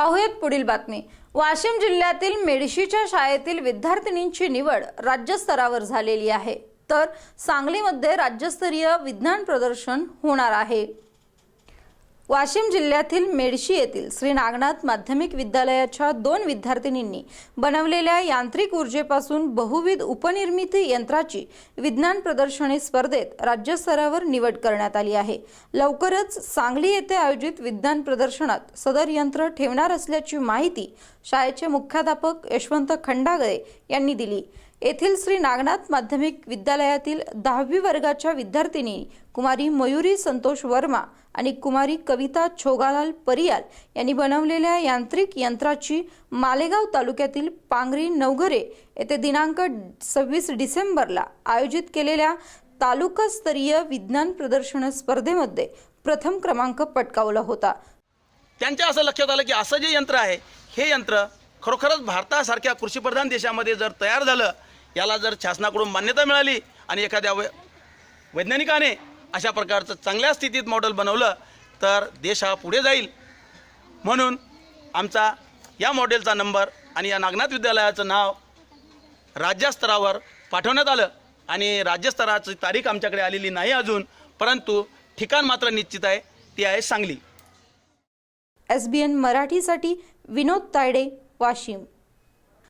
पाहुयात पुढील बातमी. वाशिम जिल्ह्यातील मेडशीच्या शाळेतील विद्यार्थिनींची निवड राज्यस्तरावर झालेली आहे. तर सांगलीमध्ये राज्यस्तरीय विज्ञान प्रदर्शन होणार आहे. वाशिम जिल्ह्यातील मेडशी येथील श्री नागनाथ माध्यमिक विद्यालयाच्या दोन विद्यार्थिनींनी बनवलेल्या यांत्रिक ऊर्जेपासून बहुविध उपनिर्मिती यंत्राची विज्ञान प्रदर्शनी स्पर्धेत राज्यस्तरावर निवड करण्यात आली आहे. लवकरच सांगली येथे आयोजित विज्ञान प्रदर्शनात सदर यंत्र ठेवणार असल्याची माहिती शाळेचे मुख्याध्यापक यशवंत खंडागळे यांनी दिली. येथील श्री नागनाथ माध्यमिक विद्यालयातील दहावी वर्गाच्या विद्यार्थिनी कुमारी मयुरी संतोष वर्मा आणि कुमारी कविता छोगालाल परियाल यांनी बनवलेल्या यांत्रिक यंत्राची मालेगाव तालुक्यातील पांगरी नवघरे येथे दिनांक सव्वीस डिसेंबरला आयोजित केलेल्या तालुकास्तरीय विज्ञान प्रदर्शन स्पर्धेमध्ये प्रथम क्रमांक पटकावला होता. त्यांच्या असं लक्षात आलं की असं जे यंत्र आहे हे यंत्र खरोखरच भारतासारख्या कृषीप्रधान देशामध्ये जर तयार झालं याला जर शासनाकडून मान्यता मिळाली आणि एखाद्या वै वैज्ञानिकाने अशा प्रकारचं चांगल्या स्थितीत मॉडेल बनवलं तर देश हा पुढे जाईल. म्हणून आमचा या मॉडेलचा नंबर आणि या नागनाथ विद्यालयाचं नाव राज्यस्तरावर पाठवण्यात आलं. आणि राज्यस्तराची तारीख आमच्याकडे आलेली नाही अजून परंतु ठिकाण मात्र निश्चित आहे ती आहे सांगली. एस बी एन मराठीसाठी विनोद तायडे वाशिम.